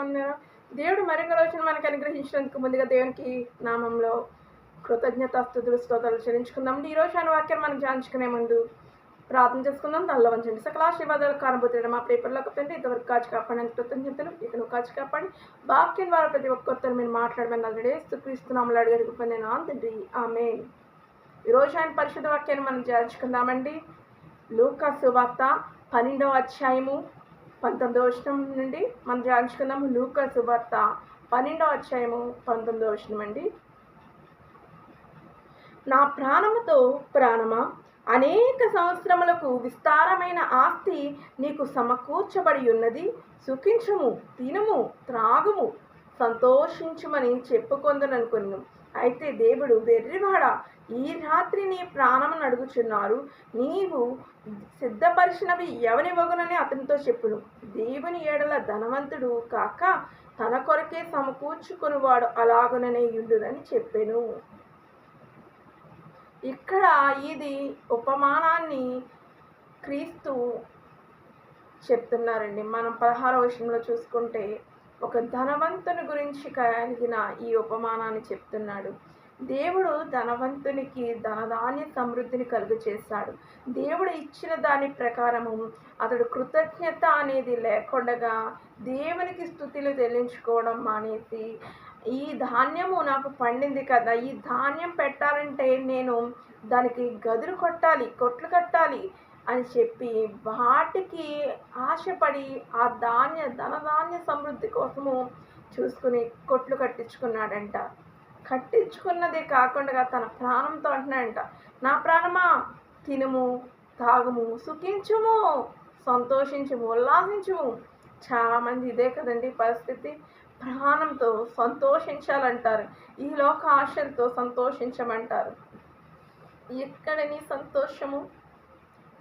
ఉన్నారా దేవుడు మరొక రోజున మనకు అనుగ్రహించినందుకు ముందుగా దేవునికి నామంలో కృతజ్ఞత స్థుతులు స్తోత్రాలు చెల్లించుకుందాం. ఈ రోజు అనే వాక్యం మనం ధ్యానించుకునే ముందు ప్రార్థన చేసుకుందాం. దానిలో వంచండి సకల ఆశీర్వాదాలు కానబోతున్నాడు మా పేపర్లో పెండి ఇంతవరకు కాచి కాపాడిన కృతజ్ఞతలు. ఇక నువ్వు కాచి కాపాడి. వాక్యం ద్వారా ప్రతి ఒక్కొక్కరు మీరు మాట్లాడమని ఆల్రెడీ స్థుతిస్తున్నాము అడిగడుగు పొందిన తండ్రి ఆమె. ఈరోజు ఆయన పరిశుద్ధ వాక్యాన్ని మనం ధ్యానించుకుందామండి. లూకా సువార్త పన్నెండవ అధ్యాయము పంతొమ్మిదో వచనం నుండి మనం ధ్యానించుకుందాము లూక సువార్త పన్నెండో అధ్యాయము పంతొమ్మిదవ వచనం అండి. నా ప్రాణముతో ప్రాణమా? అనేక సంవత్సరములకు విస్తారమైన ఆస్తి నీకు సమకూర్చబడి ఉన్నది. సుఖించము తినము త్రాగుము సంతోషించుమని చెప్పుకొందననుకున్నాను అయితే దేవుడు వెర్రివాడ ఈ రాత్రి నీ ప్రాణమును అడుగుచున్నారు. నీవు సిద్ధపరిచినవి ఎవని వగునని అతనితో చెప్పును. దేవుని ఏడల ధనవంతుడు కాక తన కొరకే సమకూర్చుకునివాడు అలాగుననే యుండునని చెప్పాను. ఇక్కడ ఇది ఉపమానాన్ని క్రీస్తు చెప్తున్నారండి. మనం పదహారవ విషయంలో చూసుకుంటే ఒక ధనవంతుని గురించి కలిగిన ఈ ఉపమానాన్ని చెప్తున్నాడు. దేవుడు ధనవంతునికి ధనధాన్య సమృద్ధిని కలుగు చేశాడు దేవుడు ఇచ్చిన దాని ప్రకారము అతడు కృతజ్ఞత అనేది లేకుండా దేవునికి స్థుతులు చెల్లించుకోవడం మానేసి ఈ ధాన్యము నాకు పండింది కదా ఈ ధాన్యం పెట్టాలంటే నేను దానికి గదులు కొట్టాలి కొట్లు కట్టాలి అని చెప్పి వాటికి ఆశపడి ఆ ధాన్య ధనధాన్య సమృద్ధి కోసము చూసుకుని కొట్లు కట్టించుకున్నాడంట. కట్టించుకున్నదే కాకుండా తన ప్రాణంతో అంటున్నాడంట. నా ప్రాణమా? తినుము తాగుము సుఖించుము సంతోషించుము ఉల్లాసించుము. చాలామంది ఇదే కదండి పరిస్థితి. ప్రాణంతో సంతోషించాలంటారు. ఈ లోక ఆశలతో సంతోషించమంటారు. ఎక్కడ నీ సంతోషము?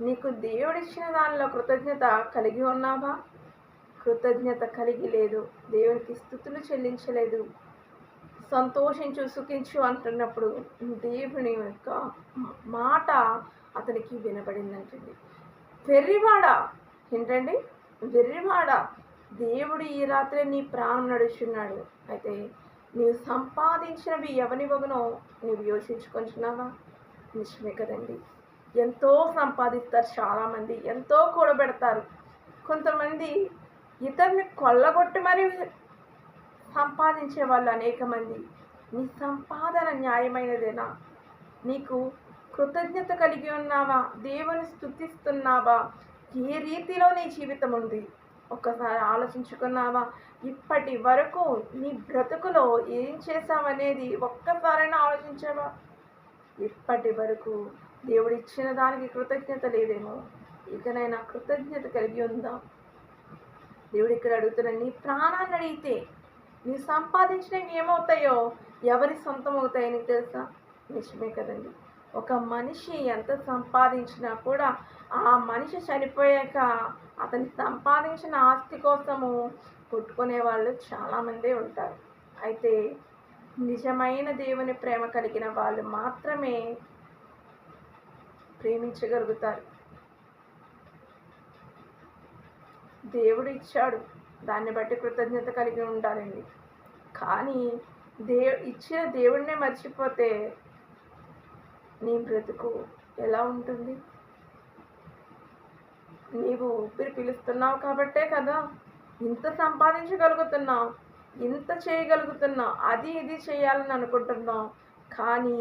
నీకు దేవుడిచ్చిన దానిలో కృతజ్ఞత కలిగి ఉన్నావా? కృతజ్ఞత కలిగి లేదు. దేవునికి స్థుతులు చెల్లించలేదు. సంతోషించు సుఖించు అంటున్నప్పుడు దేవుని యొక్క మాట అతనికి వినబడిందంటండి. వెర్రివాడ ఏంటండి? వెర్రివాడ దేవుడు ఈ రాత్రి నీ ప్రాణం నడుచున్నాడు. అయితే నీవు సంపాదించినవి ఎవని వగనో నీవు యోచించుకుంటున్నావా? నిజమే కదండి. ఎంతో సంపాదిస్తారు చాలామంది ఎంతో కూడబెడతారు. కొంతమంది ఇతరుని కొల్లగొట్టి మరి సంపాదించే వాళ్ళు అనేక మంది. నీ సంపాదన న్యాయమైనదేనా? నీకు కృతజ్ఞత కలిగి ఉన్నావా? దేవుని స్థుతిస్తున్నావా ఏ రీతిలో నీ జీవితం ఉంది? ఒక్కసారి ఆలోచించుకున్నావా? ఇప్పటి వరకు నీ బ్రతుకులో ఏం చేసావనేది ఒక్కసారైనా ఆలోచించావా? ఇప్పటి వరకు దేవుడు ఇచ్చిన దానికి కృతజ్ఞత లేదేమో. ఇకనైనా కృతజ్ఞత కలిగి ఉందా. దేవుడు ఇక్కడ అడుగుతున్న నీ ప్రాణాన్ని అడిగితే నీ సంపాదించినవి ఏమవుతాయో ఎవరి సొంతం అవుతాయో నీకు తెలుసా? నిజమే కదండి. ఒక మనిషి ఎంత సంపాదించినా కూడా ఆ మనిషి చనిపోయాక అతని సంపాదించిన ఆస్తి కోసము కొట్టుకునే వాళ్ళు చాలామందే ఉంటారు. అయితే నిజమైన దేవుని ప్రేమ కలిగిన వాళ్ళు మాత్రమే ప్రేమించగలుగుతారు. దేవుడు ఇచ్చాడు దాన్ని బట్టి కృతజ్ఞత కలిగి ఉండాలండి. కానీ దే ఇచ్చిన దేవుడినే మర్చిపోతే నీ బ్రతుకు ఎలా ఉంటుంది? నీవు ఊపిరి పిలుస్తున్నావు కాబట్టే కదా ఇంత సంపాదించగలుగుతున్నావు ఇంత చేయగలుగుతున్నావు అది ఇది చేయాలని అనుకుంటున్నావు. కానీ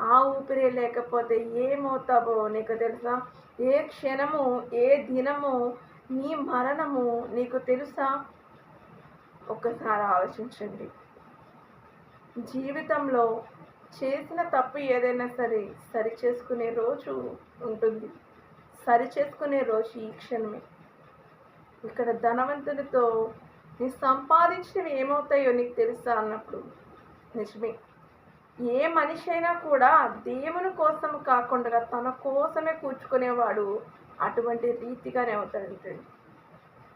ఆ ఊపిరే లేకపోతే ఏమవుతావో నీకు తెలుసా? ఏ క్షణము ఏ దినము నీ మరణము నీకు తెలుసా? ఒక్కసారి ఆలోచించండి. జీవితంలో చేసిన తప్పు ఏదైనా సరే సరి చేసుకునే రోజు ఉంటుంది. సరి చేసుకునే రోజు ఈ క్షణమే. ఇక్కడ ధనవంతుడితో నీ సంపాదించినవి ఏమవుతాయో నీకు తెలుసా? అన్నప్పుడు నిజమే. ఏ మనిషి అయినా కూడా దేవుని కోసం కాకుండా తన కోసమే కూర్చుకునేవాడు అటువంటి రీతిగానే అవుతాడు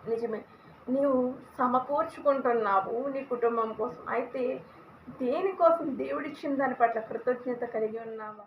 నిజమే. నీవు సమకూర్చుకుంటున్నావు నీ కుటుంబం కోసం. అయితే దేనికోసం దేవుడిచ్చిన దాని పట్ల కృతజ్ఞత కలిగి ఉన్నావా?